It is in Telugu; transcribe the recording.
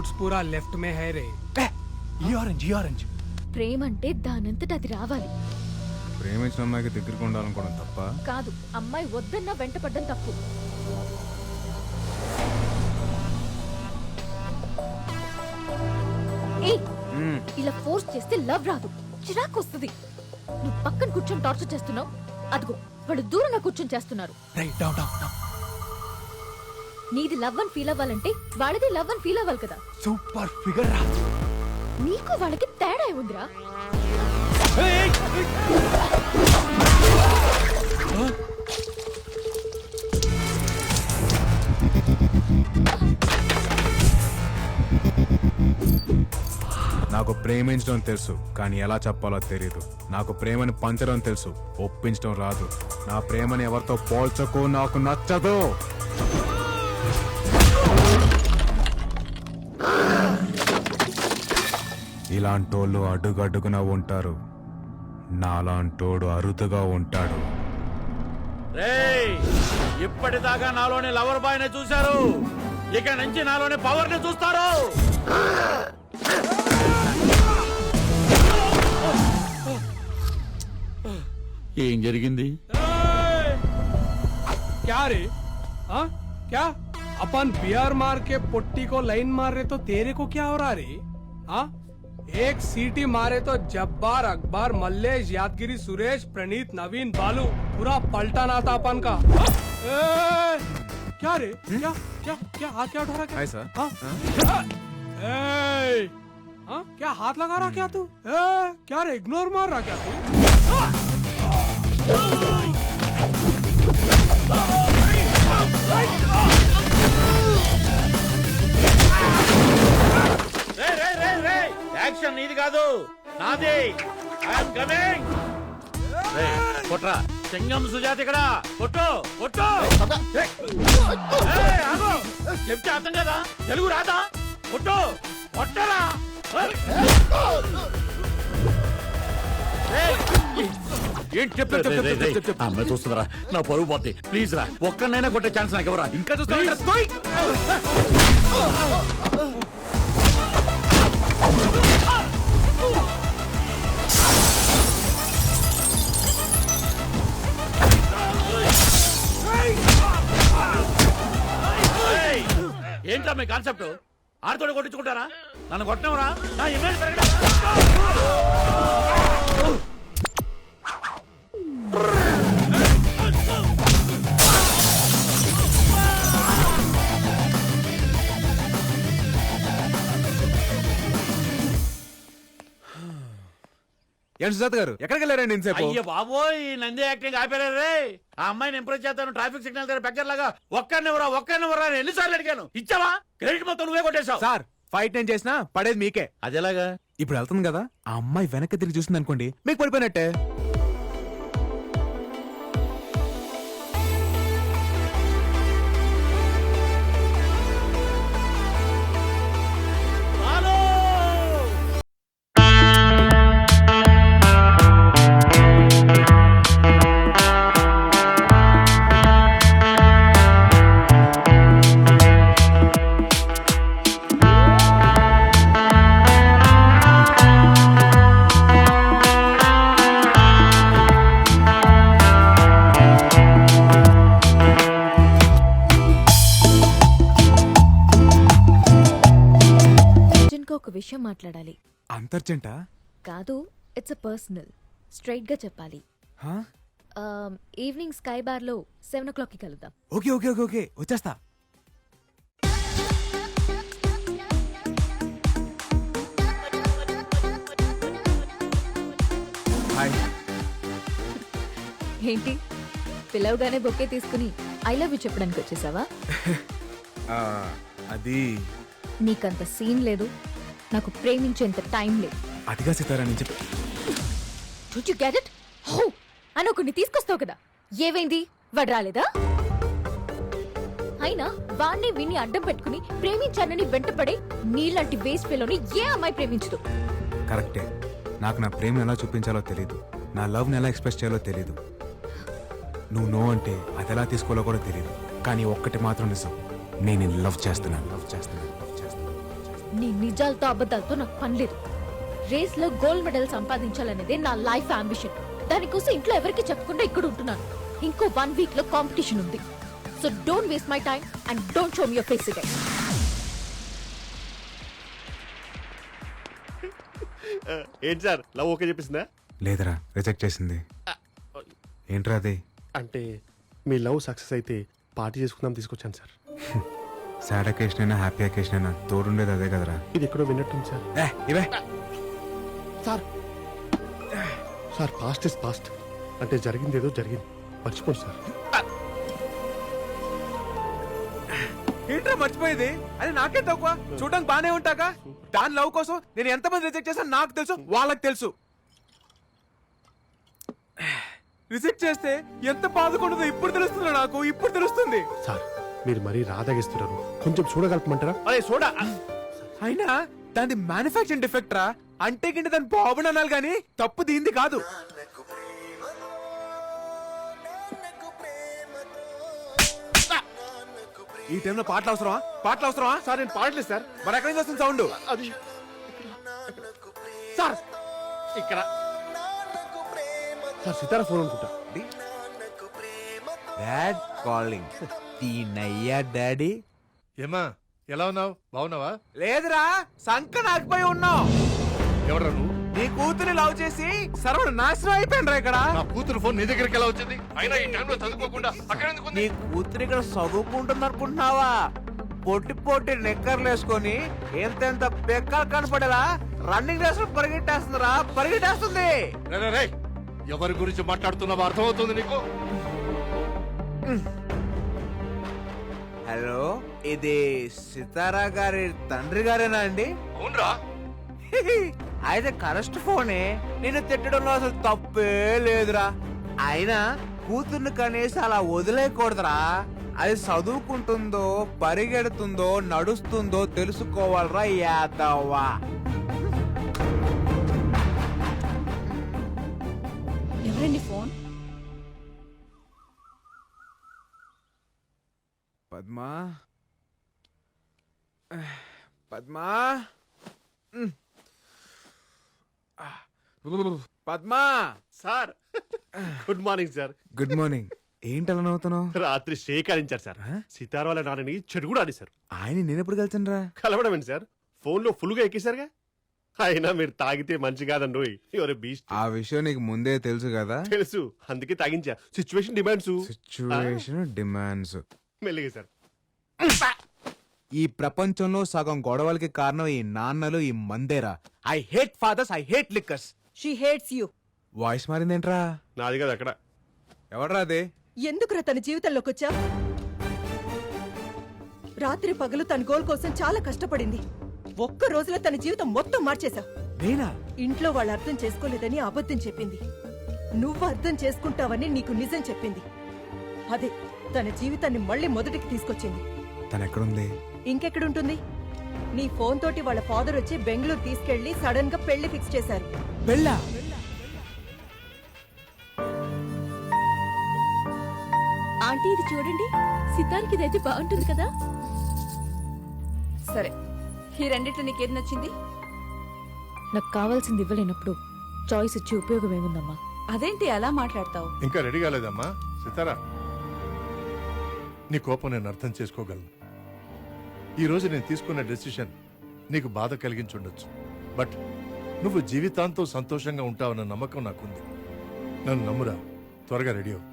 ఫ్రూట్స్ పూరా లెఫ్ట్ మే హై రే. ఈ ఆరెంజ్ ఈ ఆరెంజ్. ప్రేమ అంటే దానంతట అది రావాలి. ప్రేమించిన అమ్మాయికి దగ్గరకు ఉండాలనుకోవడం తప్ప? కాదు అమ్మాయి వద్దన్నా వెంటపడ్డం తప్పు. ఇలా ఫోర్స్ చేస్తే లవ్ రాదు. చిరాకు వస్తుంది. నువ్వు పక్కన కూర్చొని టార్చర్ చేస్తున్నావు? అదిగో వాళ్ళు దూరంగా కూర్చొని చేస్తున్నారు. Right down down down. నీది లవ్ అని ఫీల్ అవ్వాలంటే వాళ్ళది లవ్ అని ఫీల్ అవ్వాలి కదా. సూపర్ ఫిగర్ రా. నీకు వాళ్ళకి తేడా ఏముందిరా? నాకు ప్రేమించడం తెలుసు కానీ ఎలా చెప్పాలో తెలియదు నాకు ప్రేమని పంచడం తెలుసు ఒప్పించడం రాదు. నా ప్రేమని ఎవరితో పోల్చకు నాకు నచ్చదు. ఇలాంటోళ్ళు అడుగడుగున ఉంటారు నాలాంటోడు అరుదుగా ఉంటాడు రేయ్ ఇప్పటిదాకా నాలోని లవర్ బాయ్ ని చూశారు ఇక నుంచి నాలోని పవర్ ని చూస్తారు ఏం జరిగింది क्या रे हाँ क्या अपन बियर मार के पुट्टी को लाइन मार रहे तो तेरे को क्या हो रहा रे हाँ एक सीटी मारे तो जब्बार अकबर मल्लेश यादगिरी सुरेश प्रणीत नवीन बालू पूरा पलटाना था अपन का। हाँ? ए, क्या रे? क्या क्या क्या हाथ क्या उठा रहा क्या? सर। हाँ? ए, हाँ? क्या हाथ लगा रहा क्या तू? ए, क्या रे इग्नोर मार रहा क्या तू? నాది. ఐఎమ్ కమింగ్ కొట్రా. సింగం సుజాత ఇక్కడ. కొట్టు కొట్టు. ఏయ్, ఆగు. చెప్తే అర్థం కదా? తెలుగు రాదా? కొట్టు. కొట్టరా. ఏంటి అమ్మాయి చూస్తుందిరా నా పరువు పోతే. ప్లీజ్ రా. ఒక్కనైనా కొట్టే ఛాన్స్ నాకు ఎవరా ఇంకా చూస్తా మీ కాన్సెప్ట్ ఆడతోడు కొట్టించుకుంటారా? నన్ను కొట్టినవరా? నా ఇమేజ్ పెరగడం. సుజాత గారు. ఎక్కడికి వెళ్ళారండి ఇంతసేపు? అయ్య బాబోయ్ నంది యాక్టింగ్ ఆపేరారు రే? ఆ అమ్మాయిని ఇంప్రెస్ చేస్తాను ట్రాఫిక్ సిగ్నల్ దగ్గర బెగ్గర లాగా ఒక్కరినివరా ఒక్కరినివరా అని ఎన్నిసార్లు అడిగాను. ఇచ్చావా? క్రెడిట్ మొత్తం నువ్వే కొట్టేశావు. సార్ ఫైట్ నేను చేసినా పడేది మీకే. అదేలాగా? ఇప్పుడు వెళ్తుంది కదా ఆ అమ్మాయి వెనక్కి తిరిగి చూసింది అనుకోండి మీకు పడిపోయినట్టే. అంతర్జంట కాదు ఇట్స్ అ పర్సనల్ స్ట్రైట్గా చెప్పాలి. ఈవినింగ్ స్కై బార్లో సెవెన్ ఓ క్లాక్కి కలుద్దాం. Okay okay okay okay. వచ్చేస్తా. హాయ్ ఏంటి? పిలవగానే బొక్కే తీసుకుని ఐ లవ్ యూ చెప్పడానికి వచ్చేసావా? అది. నీకంత సీన్ లేదు. నాకు ప్రేమించేంత టైం లేదు. అదిగా సితారా నేను చెప్పి. Don't you get it? హో! అని ఒకరిని తీసుకొస్తావు కదా. ఏవైంది వాడు రాలేదా? అయినా వాణ్ణి విని అడ్డం పెట్టుకుని ప్రేమించానని వెంటపడే నీలాంటి వేస్ట్ పిల్లని ఏ అమ్మాయి ప్రేమించదు? కరెక్టే. నాకు నా ప్రేమను ఎలా చూపించాలో తెలియదు నా లవ్ని ఎలా ఎక్స్ప్రెస్ చేయాలో తెలియదు నువ్వు నో అంటే అది ఎలా తీసుకోవాలో కూడా తెలియదు కానీ ఒక్కటి మాత్రం నిజం. నేను లవ్ చేస్తున్నాను. లవ్ చేస్తున్నాను. లవ్ చేస్తున్నాను. నీ నిజాలతో అబద్ధాలతో నాకు పని లేదు. రేస్లో గోల్డ్ మెడల్ సంపాదించాలనేదే నా లైఫ్ అంబిషన్ దానికోసం ఇంట్లో ఎవరికి చెప్పకుండా ఇక్కడ ఉంటున్నాను. ఇంకో వన్ వీక్లో కాంపిటీషన్ ఉంది. So don't waste my time and don't show me your face it ఏంటి సార్? లవ్ ఓకే చెప్పేసిందా? లేదురా రిజెక్ట్ చేసింది. ఏంట్రా అది? అంటే మీ లవ్ సక్సెస్ అయితే పార్టీ చేసుకుందాం తీసుకొచ్చాను సార్. సాడ్ అకేషన్ అయినా హ్యాపీ అకేషన్ అయినా తోడుండేది అదే కదరా. ఇది ఎక్కడో విన్నట్టుంది సార్. ఏ ఇవే. Sir sir past is past అంటే జరిగింది ఏదో జరిగింది. మర్చిపోండి సార్. ఏంట్రా మర్చిపోయేది? అది నాకే తక్కువ? చూడడానికి బానే ఉంటాగా? దాని లవ్ కోసం నేను ఎంతమంది రిజెక్ట్ చేశాను నాకు తెలుసు వాళ్ళకి తెలుసు. రిజెక్ట్ చేస్తే ఎంత బాధకుంటుందో ఇప్పుడు తెలుస్తుంది నాకు ఇప్పుడు తెలుస్తుంది. సార్ మీరు మరీ రాదాగిస్తున్నారు. కొంచెం చూడగలపమంటారా అరే చూడ అయినా దాని మ్యానుఫాక్చరింగ్ డిఫెక్ట్ రా. అంటే గింటే దాని బాబుని అనాలి కానీ తప్పు దీంది కాదు. ఈ టైంలో పాటలు అవసరమా? పాటలు అవసరమా? సార్ నేను పాడలేదు సార్. మరి ఎక్కడి నుంచి వస్తుంది సౌండ్? అది. సార్. ఇక్కడ. సార్ సితారా ఫోన్ అనుకుంటా. డాడ్ కాలింగ్ తీనయ్యా డాడీ. ఏమా ఎలా ఉన్నావు? బాగున్నావా? లేదురా సంక నాకుపోయి ఉన్నావు. ఎవడ్రా నువ్వు? నీ కూతురి లవ్ చేసి సర్వర్ నాశనం అయిపోయినరా ఇక్కడ. నా కూతురు ఫోన్ నీ దగ్గరికి ఎలా వచ్చింది? అయినా ఈ టైంలో చదువుకోకుండా అక్కడ ఎందుకు ఉంది? నీ కూతురు ఇక్కడ చదువుకుంటుంది అనుకుంటున్నావా? పొట్టి పొట్టి నెక్కర్లు వేసుకొని ఎంతెంత బెక్కలు కనపడేలా రన్నింగ్ రేస్ పరిగెట్టేస్తుందిరా పరిగెట్టేస్తుంది. ఎవరి గురించి మాట్లాడుతున్నావో అర్థమవుతుంది నీకు? హలో ఇది సితారా గారి తండ్రి గారేనా అండి? అవునరా. అయితే కరెస్ట్ ఫోనే? నేను తిట్టడంలో అసలు తప్పే లేదురా. అయినా కూతుర్ని కనీసం అలా వదిలేయకూడదురా. అది చదువుకుంటుందో పరిగెడుతుందో నడుస్తుందో తెలుసుకోవాలరా యాదవ్వా. ఎవరండి phone? Padma? Padma. Padma? Sir good morning sir. Good morning. ఏంటి అలా నవ్వుతున్నావు? రాత్రి శేఖరించారు సార్. సితారా వాళ్ళ నాన్నని చెడు కూడా ఆడేశారు. ఆయన నేను ఎప్పుడు కలిసాను రా కలవడం ఏంటి సార్? ఫోన్లో ఫుల్గా ఎక్కేశారుగా? అయినా మీరు తాగితే మంచి కాదండి ఎవరు బీస్ట్. ఆ విషయం నీకు ముందే తెలుసు కదా? తెలుసు. అందుకే తాగించా. సిచ్యువేషన్ డిమాండ్స్ సిచ్యువేషన్ డిమాండ్స్ మెల్లిగా సార్ ఈ ప్రపంచంలో సగం గొడవలకి కారణం ఈ నాన్నలు ఈ మందేరా. I hate fathers I hate liquors she hates you voice మారిందేంట్రా? నాది కదా అక్కడ. ఎవడ్రా అది? ఎందుకురా తన జీవితంలోకి వచ్చా రాత్రి పగలు తన గోల్ కోసం చాలా కష్టపడింది. ఒక్క రోజులో తన జీవితం మొత్తం మార్చేశావు నేనా? ఇంట్లో వాళ్ళు అర్థం చేసుకోలేదని అబద్ధం చెప్పింది. నువ్వు అర్థం చేసుకుంటావని నీకు నిజం చెప్పింది. అదే తన జీవితాన్ని మళ్ళీ మొదటికి తీసుకొచ్చింది. తను ఎక్కడుంది ఇంకెక్కడుంటుంది? నీ ఫోన్ తోటి వాళ్ళ ఫాదర్ వచ్చి బెంగళూరు తీసుకెళ్ళి సడన్గా పెళ్ళి ఫిక్స్ చేశారు. వెళ్ళా ఆంటీ ఇది చూడండి. సితార్కి ఇదైతే బాగుంటుంది కదా? సరే ఈ రెండిట్లో నీకేది నచ్చింది? నాకు కావాల్సింది ఇవ్వలేనప్పుడు చాయిస్ ఇచ్చి ఉపయోగం ఏముందమ్మా? అదేంటి అలా మాట్లాడతావు? ఇంకా రెడీ కాలేదమ్మా. సితారా? నీ కోపం నేను అర్థం చేసుకోగలను. ఈ రోజు నేను తీసుకున్న డెసిషన్ నీకు బాధ కలిగించుండొచ్చు. బట్ నువ్వు జీవితాంతం సంతోషంగా ఉంటావన్న నమ్మకం నాకుంది. నన్ను నమ్మురా. త్వరగా రెడీ అవు